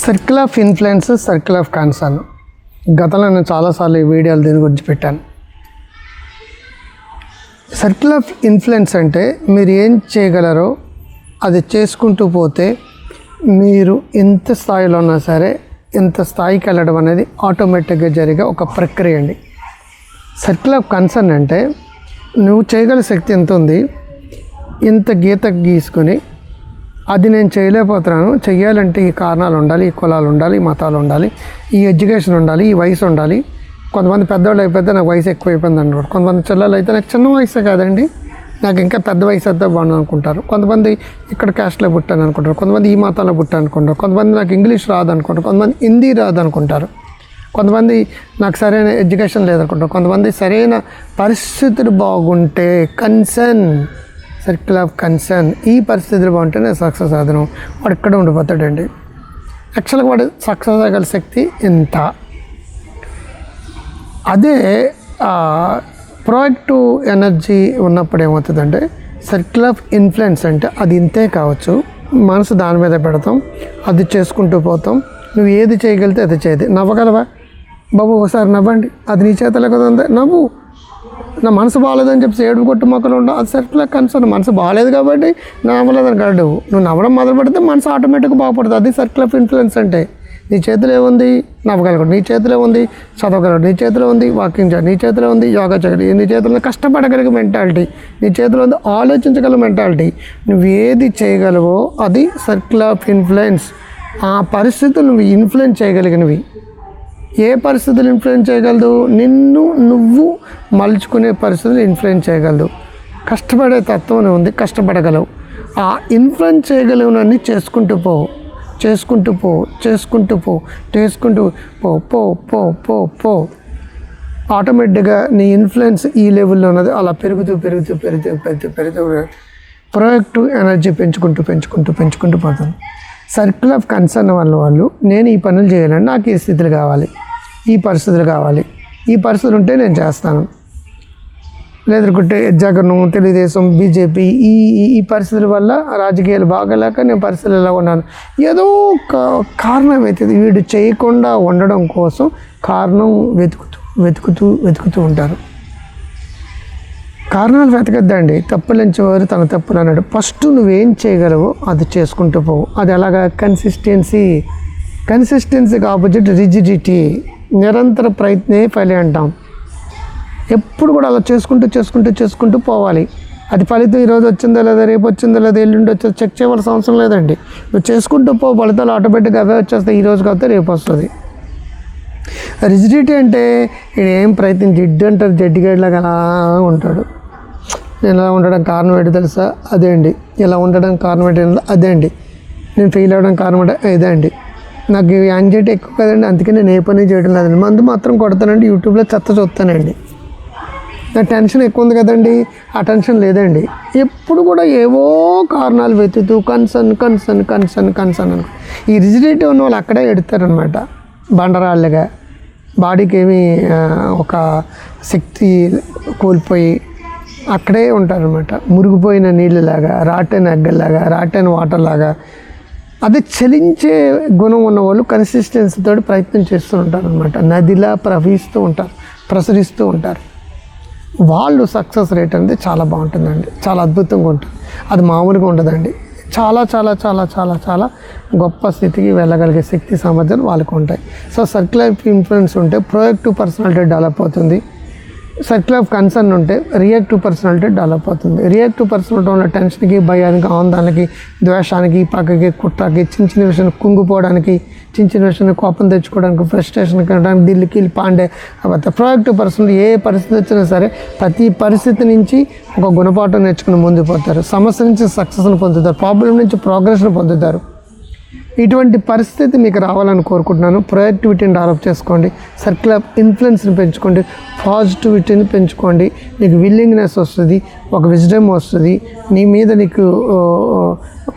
Circle of influence circle of concern గతంలో నేను చాలాసార్లు ఈ వీడియోలు దీని గురించి పెట్టాను. సర్కిల్ ఆఫ్ ఇన్ఫ్లుయెన్స్ అంటే మీరు ఏం చేయగలరో అది చేసుకుంటూ పోతే మీరు ఎంత స్థాయిలో ఉన్నా సరే ఎంత స్థాయికి వెళ్ళడం అనేది ఆటోమేటిక్గా జరిగే ఒక ప్రక్రియ అండి. సర్కిల్ ఆఫ్ కన్సర్న్ అంటే నువ్వు చేయగల శక్తి ఎంత ఉంది? ఇంత గీత గీసుకొని అది నేను చేయలేకపోతున్నాను. చెయ్యాలంటే ఈ కారణాలు ఉండాలి ఈ కులాలు ఉండాలి ఈ మతాలు ఉండాలి ఈ ఎడ్యుకేషన్ ఉండాలి ఈ వయసు ఉండాలి. కొంతమంది పెద్దవాళ్ళు అయిపోతే నాకు వయసు ఎక్కువ అయిపోయింది అంటారు కొంతమంది చిల్లలు అయితే నాకు చిన్న వయసే కాదండి. నాకు ఇంకా పెద్ద వయసు అయితే బాగుంది అనుకుంటారు. కొంతమంది ఇక్కడ క్యాస్ట్లో పుట్టాను అనుకుంటారు. కొంతమంది ఈ మతాల్లో పుట్టాను అనుకుంటారు. కొంతమంది నాకు ఇంగ్లీష్ రాదు అనుకుంటారు. కొంతమంది హిందీ రాదు అనుకుంటారు. కొంతమంది నాకు సరైన ఎడ్యుకేషన్ లేదనుకుంటారు. కొంతమంది సరైన పరిస్థితులు బాగుంటే కన్సర్న్. సర్కిల్ ఆఫ్ కన్సర్న్ ఈ పరిస్థితులు బాగుంటేనే సక్సెస్ సాధనం. వాడు ఇక్కడ ఉండిపోతాడండి? యాక్చువల్గా వాడు సక్సెస్ అవ్వగల శక్తి ఇంత అదే ప్రోయాక్టివ్ ఎనర్జీ ఉన్నప్పుడు ఏమవుతుందంటే సర్కిల్ ఆఫ్ ఇన్ఫ్లుయెన్స్ అంటే అది ఇంతే కావచ్చు. మనసు దాని మీద పెడతాం. అది చేసుకుంటూ పోతాం. నువ్వు ఏది చేయగలిగితే అది చేయదు నవ్వగలవా? బాబు ఒకసారి నవ్వండి. అది నీ చేతలే కదా నవ్వు. నా మనసు బాగాలేదని చెప్పి ఏడుపు కొట్టు మొక్కలు ఉండవు అది సర్కిల్ కన్సర్న్ మనసు బాగాలేదు కాబట్టి నవ్వలేదని కాదు నువ్వు నవ్వడం మొదలు పెడితే మనసు ఆటోమేటిక్గా బాగుపడుతుంది. అది సర్కిల్ ఆఫ్ ఇన్ఫ్లుయెన్స్ అంటే. నీ చేతిలో ఏముంది? నవ్వగలగడు. నీ చేతిలో ఉంది చదవగలడు నీ చేతిలో ఉంది వాకింగ్ చేయడం. నీ చేతిలో ఉంది యోగా చేయడం. నీ చేతిలో కష్టపడగలిగే మెంటాలిటీ నీ చేతిలో ఉంది ఆలోచించగల మెంటాలిటీ నువ్వు ఏది చేయగలవో అది సర్కిల్ ఆఫ్ ఇన్ఫ్లుయెన్స్ ఆ పరిస్థితులు నువ్వు ఇన్ఫ్లుయెన్స్ చేయగలిగినవి. ఏ పరిస్థితులు ఇన్ఫ్లుయెన్స్ చేయగలదు? నిన్ను నువ్వు మలుచుకునే పరిస్థితులు ఇన్ఫ్లుయెన్స్ చేయగలదు. కష్టపడే తత్వం ఉంది కష్టపడగలవు. ఆ ఇన్ఫ్లుయెన్స్ చేయగలిగినవన్నీ చేసుకుంటూ పో చేసుకుంటూ పో చేసుకుంటూ పో చేసుకుంటూ పో పో పో పో పో. ఆటోమేటిక్గా నీ ఇన్ఫ్లుయెన్స్ ఈ లెవెల్లో ఉన్నది. అలా పెరుగుతూ పెరుగుతూ పెరుగుతూ పెరుగుతూ పెరుగుతూ ప్రొడక్టివ్ ఎనర్జీ పెంచుకుంటూ పెంచుకుంటూ పెంచుకుంటూ పోతుంది సర్కిల్ ఆఫ్ కన్సర్న్ వల్ల వాళ్ళు నేను ఈ పనులు చేయాలని నాకు ఈ స్థితులు కావాలి. ఈ పరిస్థితులు కావాలి. ఈ పరిస్థితులు ఉంటే నేను చేస్తాను. లేదనుకుంటే జగన్ తెలుగుదేశం బీజేపీ ఈ ఈ- ఈ పరిస్థితుల వల్ల రాజకీయాలు బాగలేక నేను పరిస్థితులు ఎలా ఉన్నాను? ఏదో ఒక కారణం అవుతుంది వీడు చేయకుండా ఉండడం కోసం కారణం వెతుకుతూ వెతుకుతూ వెతుకుతూ ఉంటారు. కారణాలు వెతకద్దండి. తప్పులంచేవారు తన తప్పులు అన్నాడు. ఫస్ట్ నువ్వేం చేయగలవో అది చేసుకుంటూ పోవు. అది ఎలాగా? కన్సిస్టెన్సీ. కన్సిస్టెన్సీకి ఆపోజిట్ రిజిడిటీ నిరంతర ప్రయత్నే ఫలి అంటాం. ఎప్పుడు కూడా అలా చేసుకుంటూ చేసుకుంటూ చేసుకుంటూ పోవాలి. అది ఫలితం ఈరోజు వచ్చిందో లేదా రేపు వచ్చిందో లేదా ఎల్లుండి వచ్చేది చెక్ చేయవలసిన అవసరం లేదండి. నువ్వు చేసుకుంటూ పో ఫలితాలు ఆటోమేటిక్గా అవే వచ్చేస్తాయి. ఈ రోజు కాకపోతే రేపు వస్తుంది. రిజిడిటీ అంటే ఈయన ఏం ప్రయత్నం జిడ్డు అంటారు జడ్డిగడ్లాగా అలా ఉంటాడు. నేను ఇలా ఉండడం కారణం ఏంటి తెలుసా? అదే అండి. ఇలా ఉండడం కారణం ఏంటి అదే అండి. నేను ఫెయిల్ అవ్వడం కారణం అంటే ఇదే అండి. నాకు యాంగ్జైటీ ఎక్కువ కదండి. అందుకే నేను ఏ పని చేయడం లేదండి. మందు మాత్రం కొడతానండి. యూట్యూబ్లో చెత్త చూస్తానండి. నా టెన్షన్ ఎక్కువ ఉంది కదండి. ఆ టెన్షన్ లేదండి. ఎప్పుడు కూడా ఏవో కారణాలు వెతుతూ కన్సర్న్ కన్సర్న్ కన్సర్న్ కన్సర్న్ అని. ఈ రిజిడిటీ ఉన్న వాళ్ళు అక్కడే ఎడతారనమాట బండరాళ్ళుగా. బాడీకి ఏమి ఒక శక్తి కోల్పోయి అక్కడే ఉంటారనమాట మురిగిపోయిన నీళ్ళలాగా రాటైన అగ్గల్లాగా రాటైన వాటర్లాగా. అదే చలించే గుణం ఉన్న వాళ్ళు కన్సిస్టెన్సీతో ప్రయత్నం చేస్తూ ఉంటారు అనమాట నదిలా ప్రవహిస్తూ ఉంటారు ప్రసరిస్తూ ఉంటారు. వాళ్ళు సక్సెస్ రేట్ అనేది చాలా బాగుంటుందండి. చాలా అద్భుతంగా ఉంటుంది. అది మామూలుగా ఉండదండి. చాలా చాలా చాలా చాలా చాలా గొప్ప స్థితికి వెళ్ళగలిగే శక్తి సామర్థ్యాలు వాళ్ళకు ఉంటాయి. సో సర్కిల్ ఇన్ఫ్లుయెన్స్ ఉంటే ప్రొయాక్టివ్ పర్సనాలిటీ డెవలప్ అవుతుంది. సర్కిల్ ఆఫ్ కన్సర్న్ ఉంటే రియాక్టివ్ పర్సనాలిటీ డెవలప్ అవుతుంది. రియాక్టివ్ పర్సనాలిటీ ఉన్న టెన్షన్కి భయానికి ఆందోళనకి ద్వేషానికి పక్కకి కుట్రకి చిన్న చిన్న విషయాన్ని కుంగిపోవడానికి చిన్న చిన్న విషయాన్ని కోపం తెచ్చుకోవడానికి ఫ్రస్ట్రేషన్ కట్టడానికి దిల్లుకి పాండే అవన్నీ ప్రొయాక్టివ్ పర్సనల్ ఏ పరిస్థితి వచ్చినా సరే ప్రతి పరిస్థితి నుంచి ఒక గుణపాఠం నేర్చుకుని ముందుకు పోతారు. సమస్య నుంచి సక్సెస్ని పొందుతారు. ప్రాబ్లం నుంచి ప్రోగ్రెస్ని పొందుతారు. ఇటువంటి పరిస్థితి మీకు రావాలని కోరుకుంటున్నాను. ప్రొయాక్టివిటీని డెవలప్ చేసుకోండి. సర్కిల్ ఆఫ్ ఇన్ఫ్లుయెన్స్ని పెంచుకోండి. పాజిటివిటీని పెంచుకోండి. నీకు విల్లింగ్నెస్ వస్తుంది. ఒక విజ్డమ్ వస్తుంది. నీ మీద నీకు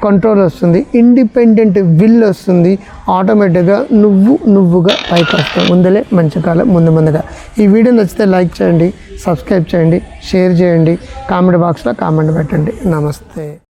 కంట్రోల్ వస్తుంది. ఇండిపెండెంట్ విల్ వస్తుంది. ఆటోమేటిక్గా నువ్వు నువ్వుగా పైకి వస్తావు ముందలే మంచి కాలం ముందు ముందుగా. ఈ వీడియో నచ్చితే లైక్ చేయండి. సబ్స్క్రైబ్ చేయండి. షేర్ చేయండి. కామెంట్ బాక్స్లో కామెంట్ పెట్టండి. నమస్తే.